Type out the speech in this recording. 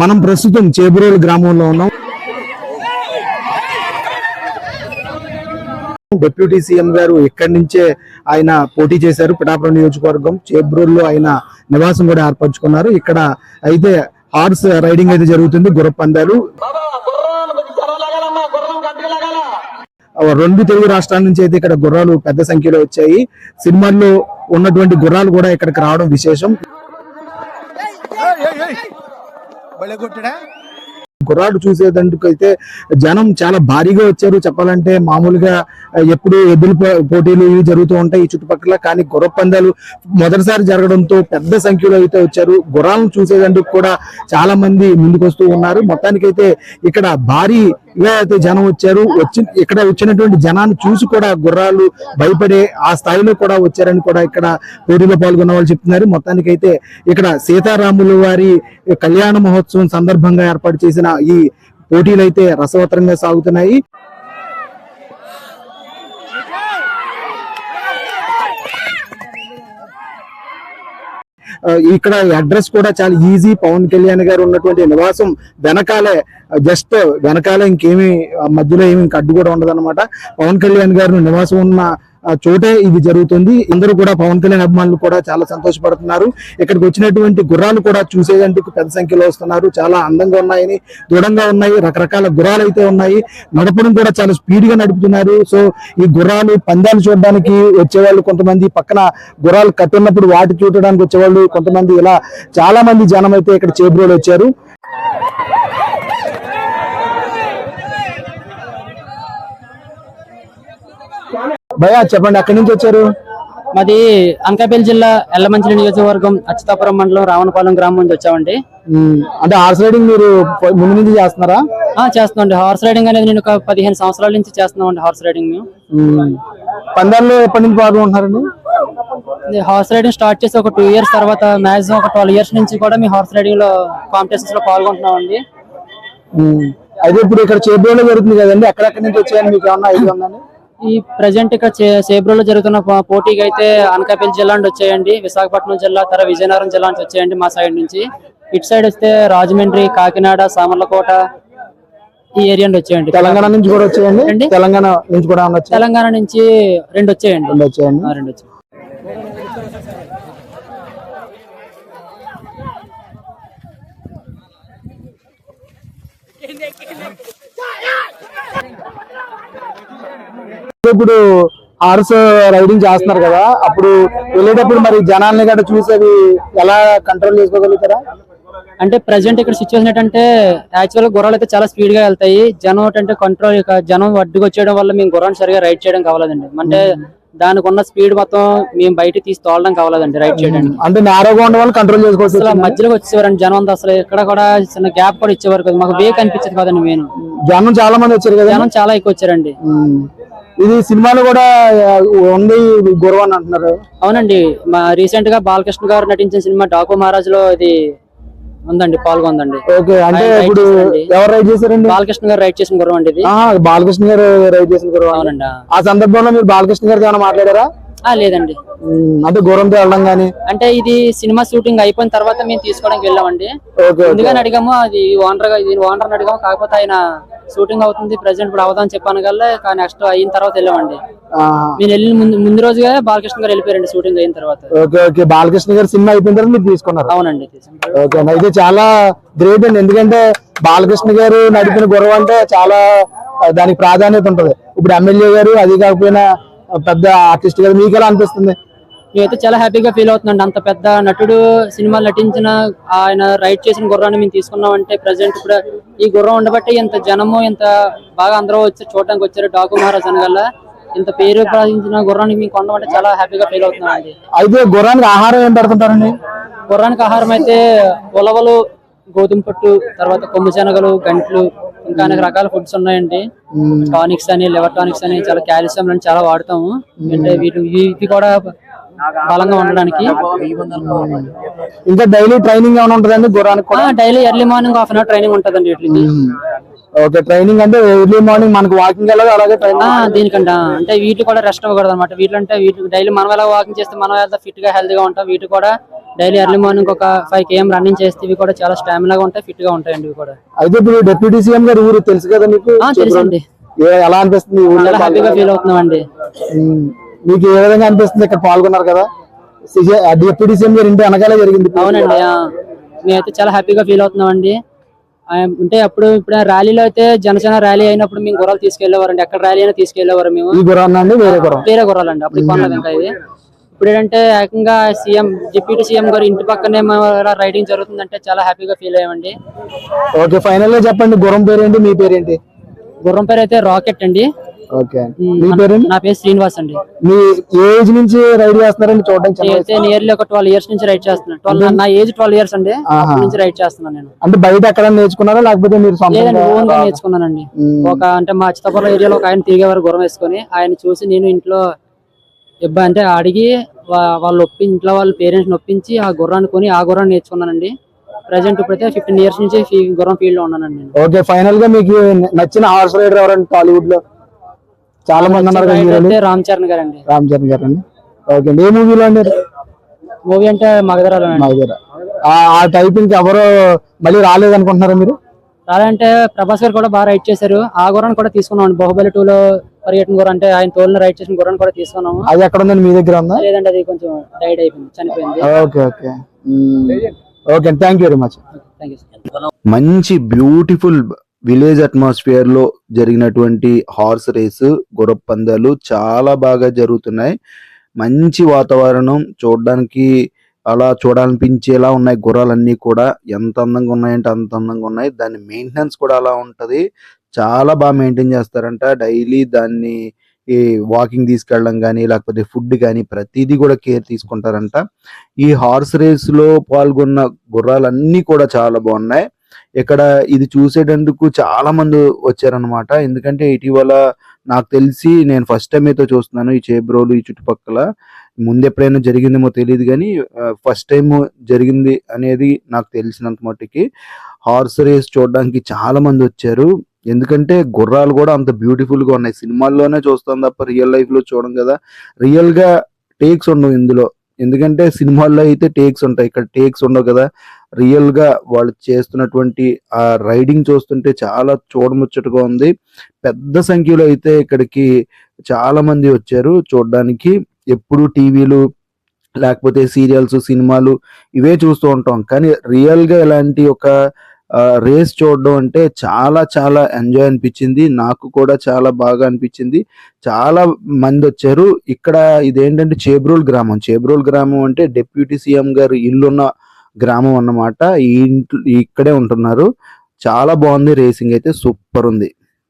మనం ప్రస్తుతం చేబురోలు గ్రామంలో ఉన్నాం. డిప్యూటీ సీఎం గారు ఇక్కడి నుంచే ఆయన పోటీ చేశారు పిఠాపురం నియోజకవర్గం. చేబ్రూల్లో ఆయన నివాసం కూడా ఏర్పరచుకున్నారు. ఇక్కడ అయితే హార్స్ రైడింగ్ అయితే జరుగుతుంది గుర్ర పందాలు రెండు తెలుగు రాష్ట్రాల నుంచి అయితే ఇక్కడ గుర్రాలు పెద్ద సంఖ్యలో వచ్చాయి. సినిమాల్లో ఉన్నటువంటి గుర్రాలు కూడా ఇక్కడికి రావడం విశేషం. గుర్రాలు కుర్రాడు అయితే జనం చాలా భారీగా వచ్చారు. చెప్పాలంటే మామూలుగా ఎప్పుడు ఎద్దుల పోటీలు ఇవి జరుగుతూ ఉంటాయి ఈ చుట్టుపక్కల. కానీ గుర్ర పందాలు మొదటిసారి జరగడంతో పెద్ద సంఖ్యలో అయితే వచ్చారు. గుర్రాలను చూసేదందుకు కూడా చాలా మంది ముందుకు వస్తూ ఉన్నారు. మొత్తానికైతే ఇక్కడ భారీ అయితే జనం వచ్చారు వచ్చి ఇక్కడ వచ్చినటువంటి జనాన్ని చూసి కూడా గుర్రాలు భయపడే ఆ స్థాయిలో కూడా వచ్చారని కూడా ఇక్కడ పోటీలో పాల్గొన్న వాళ్ళు చెప్తున్నారు. మొత్తానికైతే ఇక్కడ సీతారాములు వారి కళ్యాణ మహోత్సవం సందర్భంగా ఏర్పాటు చేసిన ఈ పోటీలు అయితే రసవత్తరంగా సాగుతున్నాయి ఆ, ఇక్కడ అడ్రస్ కూడా చాలా ఈజీ. పవన్ కళ్యాణ్ గారు ఉన్నటువంటి నివాసం వెనకాలే జస్ట్ వెనకాలే ఇంకేమీ మధ్యలో ఏమి ఇంకా అడ్డు కూడా ఉండదు పవన్ కళ్యాణ్ గారు నివాసం ఉన్న చోటే ఇది జరుగుతుంది. అందరూ కూడా పవన్ కళ్యాణ్ అభిమానులు కూడా చాలా సంతోషపడుతున్నారు. ఇక్కడికి వచ్చినటువంటి గుర్రాలు కూడా చూసేందుకు పెద్ద సంఖ్యలో వస్తున్నారు. చాలా అందంగా ఉన్నాయని దృఢంగా ఉన్నాయి రకరకాల గుర్రాలు అయితే ఉన్నాయి. నడపడం కూడా చాలా స్పీడ్గా నడుపుతున్నారు. సో ఈ గుర్రాలు పందాలు చూడడానికి వచ్చేవాళ్ళు కొంతమంది పక్కన గుర్రాలు కట్టున్నప్పుడు వాటి చూడడానికి వచ్చేవాళ్ళు కొంతమంది. ఇలా చాలా మంది జనం అయితే ఇక్కడ చేబ్రోలు వచ్చారు. భయ్యా చెప్పండి ఎక్కడి నుంచి వచ్చారు? మాది అనకాపల్లి జిల్లా ఎల్లమంచిలి నియోజకవర్గం అచ్యుతాపురం మండలం రావణపాలెం గ్రామం నుంచి వచ్చామండి. అంటే హార్స్ రైడింగ్ మీరు ముందు నుంచి చేస్తున్నారా? చేస్తున్నాండి హార్స్ రైడింగ్ అనేది నేను ఒక పదిహేను సంవత్సరాల నుంచి చేస్తున్నామండి హార్స్ రైడింగ్ మేము పందాల్లో ఎప్పటి నుంచి పాల్గొంటున్నారండి? హార్స్ రైడింగ్ స్టార్ట్ చేసి ఒక టూ ఇయర్స్ తర్వాత మాక్సిమం ఒక ట్వెల్వ్ ఇయర్స్ నుంచి కూడా మీ హార్స్ రైడింగ్లో కాంపిటీషన్స్లో పాల్గొంటున్నామండి. అయితే ఇప్పుడు ఇక్కడ చేబ్రోలో జరుగుతుంది కదండి ఎక్కడెక్కడి నుంచి వచ్చాయని మీకు ఏమన్నా ఐడియా ఉందండి? ఈ ప్రజెంట్ ఇక్కడ చే- సేబ్రోలో జరుగుతున్న పో- పోటీకి అయితే అనకాపల్లి జిల్లా నుండి వచ్చాయండి. విశాఖపట్నం జిల్లా తర్వాత విజయనగరం జిల్లా నుంచి వచ్చాయండి మా సైడ్ నుంచి. ఇటు సైడ్ వస్తే రాజమండ్రి కాకినాడ సామర్లకోట ఈ ఏరియా నుండి వచ్చాయండి. తెలంగాణ నుంచి కూడా వచ్చాయండి? తెలంగాణ నుంచి కూడా తెలంగాణ నుంచి రెండు వచ్చాయండి. రెండు వచ్చాయండి. ఆ, రెండు వచ్చాయి ఇప్పుడు హార్స్ రైడింగ్ చేస్తున్నారు కదా అప్పుడు వెళ్ళేటప్పుడు మరి జనాల్ని గట్రా చూసి అవి ఎలా కంట్రోల్ చేసుకోగలుగుతారా? అంటే ప్రజెంట్ ఇక్కడ సిచ్యువేషన్ ఏంటంటే యాక్చువల్ గుర్రాలు అయితే చాలా స్పీడ్గా వెళ్తాయి. జనం ఏంటంటే కంట్రోల్ జనం అడ్డుకు వచ్చేయడం వల్ల మేము గుర్రాన్ని సరిగా రైడ్ చేయడం కావాలండి. అంటే దానికి ఉన్న స్పీడ్ మొత్తం మేము బయట తీసి తోలడం కావాలండి రైడ్ చేయడానికి. అంటే నేరోగా ఉన్న వాళ్ళు కంట్రోల్ చేసుకోవచ్చు అసలు మధ్యలోకి వచ్చేవారండి జనం అంతా. అసలు ఇక్కడ కూడా చిన్న గ్యాప్ కూడా ఇచ్చేవారు కదా మాకు వే కనిపించదు కదండి మెయిన్ జనం చాలా మంది వచ్చారు కదా? జనం చాలా ఎక్కువ వచ్చారండి. ఇది సినిమాలో కూడా ఉంది గురువు అని అంటున్నారు. అవునండి. మా రీసెంట్గా బాలకృష్ణ గారు నటించిన సినిమా డాకు మహారాజ్లో ఇది ఉందండి పాల్గొందండి. ఓకే అంటే ఇప్పుడు. ఎవరు రైడ్ చేశారండి? బాలకృష్ణ గారు రైడ్ చేసిన గుర్రం అండి ఇది. బాలకృష్ణ గారు రైడ్ చేసిన గురువు అవునండి ఆ. సందర్భంలో మీరు బాలకృష్ణ గారితో ఏమైనా మాట్లాడారా? లేదండి. అంటే గుర్రంతో వెళ్ళడం కానీ అంటే ఇది సినిమా షూటింగ్ అయిపోయిన తర్వాత మేము తీసుకోవడానికి వెళ్ళామండి. ఓకే ముందుగానే అడిగాము అది ఓనర్గా ఓనర్ అడిగాము కాకపోతే ఆయన షూటింగ్ అవుతుంది ప్రెసెంట్ ఇప్పుడు అవదాని చెప్పాను కల్లా నెక్స్ట్ అయిన తర్వాత వెళ్ళామండి. నేను వెళ్ళిన ముందు ముందు రోజుగా బాలకృష్ణ గారు వెళ్ళిపోయారండి షూటింగ్ అయిన తర్వాత. Okay okay. బాలకృష్ణ గారి సినిమా అయిపోయిన తర్వాత మీరు తీసుకున్నారు? అవునండి. ఓకే. అయితే చాలా గ్రేట్ అండి. ఎందుకంటే బాలకృష్ణ గారు నడిపిన గుర్రం అంటే చాలా దానికి ప్రాధాన్యత ఉంటది. ఇప్పుడు ఎమ్మెల్యే గారు అది కాకపోయినా పెద్ద ఆర్టిస్ట్ గారు మీకు ఎలా అనిపిస్తుంది? మేమైతే చాలా హ్యాపీగా ఫీల్ అవుతుందండి అంత పెద్ద నటుడు సినిమాలు నటించిన ఆయన రైడ్ చేసిన గుర్రాన్ని మేము తీసుకున్నాం అంటే ప్రజెంట్ ఇప్పుడు ఈ గుర్రం ఉండబట్టి ఇంత జనము ఇంత బాగా అందరూ వచ్చి చూడడానికి వచ్చారు. డాకు మహారాజ్ అనగల ఇంత పేరు ప్రవహించిన గుర్రాన్ని మేము కొనడం అంటే చాలా హ్యాపీగా ఫీల్ అవుతున్నామండి. అయితే గుర్రానికి ఆహారం ఏం పెడుతుంటారండి? గుర్రానికి ఆహారం అయితే ఉలవలు గోధుమ పట్టు తర్వాత కొమ్ము శనగలు గంట్లు ఇంకా అనేక రకాల ఫుడ్స్ ఉన్నాయండి. టానిక్స్ అని లివర్ టానిక్స్ అని చాలా కాల్షియం అని చాలా వాడతాము. అంటే వీటి ఇవి కూడా బలంగా ఉండడానికి? ఇంకా డైలీ ట్రైనింగ్ ఏమైనా ఉంటుందండి గుర్రానికి కూడా? Daily early morning half an hour training ఉంటుందండి వీటికి. ఓకే ట్రైనింగ్ అంటే ఎర్లీ మార్నింగ్ మనకు వాకింగ్ వెళ్ళదు అలాగే ఆ, ట్రైనింగ్ దీనికంటే. అంటే వీటి కూడా రెస్ట్ అవ్వకూడదు అనమాట వీటి అంటే వీటి డైలీ మనం ఎలా వాకింగ్ చేస్తే మనం ఎలా ఫిట్గా హెల్తీగా ఉంటాం వీటి కూడా డైలీ ఎర్లీ మార్నింగ్ ఒక ఫైవ్ కేఎం రన్నింగ్ చేస్తే ఇవి కూడా చాలా స్టామినాగా ఉంటాయి ఫిట్గా ఉంటాయండి ఇవి కూడా. అయితే ఇప్పుడు డిప్యూటీ సీఎం గారు ఊరు తెలుసు కదా మీకు? ఆ, తెలుసండి. ఏ- ఎలా అనిపిస్తుంది హ్యాపీగా ఫీల్ అవుతున్నాం అండి మీకు ఏ విధంగా అనిపిస్తుంది? ఇక్కడ పాల్గొన్నారు కదా. డిప్యూటీ సీఎం గారు ఇంటి వెనకాలే జరిగింది. అవునండి. మేమైతే చాలా హ్యాపీగా ఫీల్ అవుతున్నాం అండి అంటే అప్పుడు ఇప్పుడు ర్యాలీలో అయితే జనసేన ర్యాలీ అయినప్పుడు మేము గుర్రాలు తీసుకెళ్ళేవారండి ఎక్కడ ర్యాలీ అయినా తీసుకెళ్ళేవారు మేము. అండి? వేరే గురం వేరే గుర్రాలండి. అప్పుడు కొనలేదు ఇంకా ఇది. ఇప్పుడు ఏంటంటే ఏకంగా సీఎం డిప్యూటీ సీఎం గారు ఇంటి పక్కనే రైడింగ్ జరుగుతుందంటే చాలా హ్యాపీగా ఫీల్ అయ్యామండి. ఓకే ఫైనల్గా చెప్పండి. గుర్రం పేరేంటి? మీ పేరేంటి? గుర్రం పేరు అయితే రాకెట్ అండి. ఓకే. మీ నా పేరు శ్రీనివాస్ అండి. మీ ఏజ్ నుంచి రైడ్ చేస్తున్నారండి చూడడానికి నియర్లీ ఒక ట్వెల్వ్ ఇయర్స్ నుంచి రైడ్ చేస్తున్నాను. ట్వెల్వ్ నా ఏజ్ ట్వెల్వ్ ఇయర్స్ అండి. నుంచి రైడ్ చేస్తున్నాను నేను. అంటే బయట ఎక్కడ నేర్చుకున్నారా? లేకపోతే మీరు ఓన్గా నేర్చుకున్నానండి. ఒక అంటే మా చిత్తపురం ఏరియాలో ఒక ఆయన తిరిగేవారు వేసుకొని. ఆయన చూసి నేను ఇంట్లో ఇబ్బంది అంటే అడిగి వాళ్ళు ఒప్పి ఇంట్లో వాళ్ళ పేరెంట్స్ ఒప్పించి ఆ గుర్రాన్ని కొని ఆ గుర్రాన్ని నేర్చుకున్నానండి. ప్రజెంట్ ఇప్పుడైతే ఫిఫ్టీన్ ఇయర్స్ నుంచి గుర్రం ఫీల్డ్లో ఉన్నానండి నేను. ఓకే ఫైనల్గా మీకు నచ్చిన హార్స్ రైడర్ ఎవరండి టాలీవుడ్లో? చాలా మంది ఉన్నారు రామ్ చరణ్ గారు అండి రామ్ చరణ్ గారు అండి. ఓకే ఏ మూవీలో అండి మూవీ అంటే మగధరాలు మా దగ్గర ఆ- టైప్ ఇంకా ఎవరు మళ్ళీ రాలేదు అనుకుంటున్నారా మీరు? రాలంటే ప్రభాస్ గారు కూడా బాగా రైడ్ చేశారు. ఆ గుర్రాన్ని కూడా తీసుకున్నాం బాహుబలి టూ లో పరిగెట్టిన గుర్రం అంటే ఆయన తోలిన రైడ్ చేసిన గుర్రాన్ని కూడా తీసుకున్నాము. అది ఎక్కడ ఉందండి? మీ దగ్గర ఉందా? లేదంటే అది కొంచెం డైడ్ అయిపోయింది చనిపోయింది. Okay okay. Okay thank you very much thank you sir మంచి బ్యూటిఫుల్ విలేజ్ అట్మాస్ఫియర్లో జరిగినటువంటి హార్స్ రేసు గుర్రపు పందాలు చాలా బాగా జరుగుతున్నాయి. మంచి వాతావరణం చూడడానికి అలా చూడాలనిపించేలా ఉన్నాయి. గుర్రాలన్నీ కూడా ఎంత అందంగా ఉన్నాయంటే అంత అందంగా ఉన్నాయి. దాని మెయింటెనెన్స్ కూడా అలా ఉంటుంది. చాలా బాగా మెయింటైన్ చేస్తారంట. డైలీ దాన్ని ఈ వాకింగ్ తీసుకెళ్ళడం కానీ లేకపోతే ఫుడ్ కానీ ప్రతిదీ కూడా కేర్ తీసుకుంటారంట. ఈ హార్స్ రేస్లో పాల్గొన్న గుర్రాలన్నీ కూడా చాలా బాగున్నాయి. ఇక్కడ ఇది చూసేటందుకు చాలా మంది వచ్చారనమాట ఎందుకంటే ఇటీవల నాకు తెలిసి నేను ఫస్ట్ టైం అయితే చూస్తున్నాను ఈ చేబ్రోలు ఈ చుట్టుపక్కల. ముందు ఎప్పుడైనా జరిగిందేమో తెలియదు కానీ ఫస్ట్ టైం జరిగింది అనేది నాకు తెలిసినంత మట్టుకి హార్స్ రేస్ చూడడానికి చాలా మంది వచ్చారు. ఎందుకంటే గుర్రాలు కూడా అంత బ్యూటిఫుల్గా ఉన్నాయి. సినిమాల్లోనే చూస్తాం తప్ప రియల్ లైఫ్లో చూడడం చూడం కదా. రియల్గా టేక్స్ ఉండవు ఇందులో. ఎందుకంటే సినిమాల్లో అయితే టేక్స్ ఉంటాయి. ఇక్కడ టేక్స్ ఉండవు కదా. రియల్గా వాళ్ళు చేస్తున్నటువంటి ఆ రైడింగ్ చూస్తుంటే చాలా చూడముచ్చటగా ఉంది. పెద్ద సంఖ్యలో అయితే ఇక్కడికి చాలామంది వచ్చారు చూడడానికి. ఎప్పుడు టీవీలు లేకపోతే సీరియల్స్ సినిమాలు ఇవే చూస్తూ ఉంటాం. కానీ రియల్గా ఇలాంటి ఒక రేస్ చూడడం అంటే చాలా చాలా ఎంజాయ్ అనిపించింది. నాకు కూడా చాలా బాగా అనిపించింది. చాలా మంది వచ్చారు. ఇక్కడ ఇదేంటంటే చేబ్రోల్ గ్రామం. చేబ్రోల్ గ్రామం అంటే డిప్యూటీ సీఎం గారు ఇల్లున్న గ్రామం అన్నమాట. ఈ ఇంట్లో ఇక్కడే ఉంటున్నారు. చాలా బాగుంది రేసింగ్ అయితే సూపర్ ఉంది.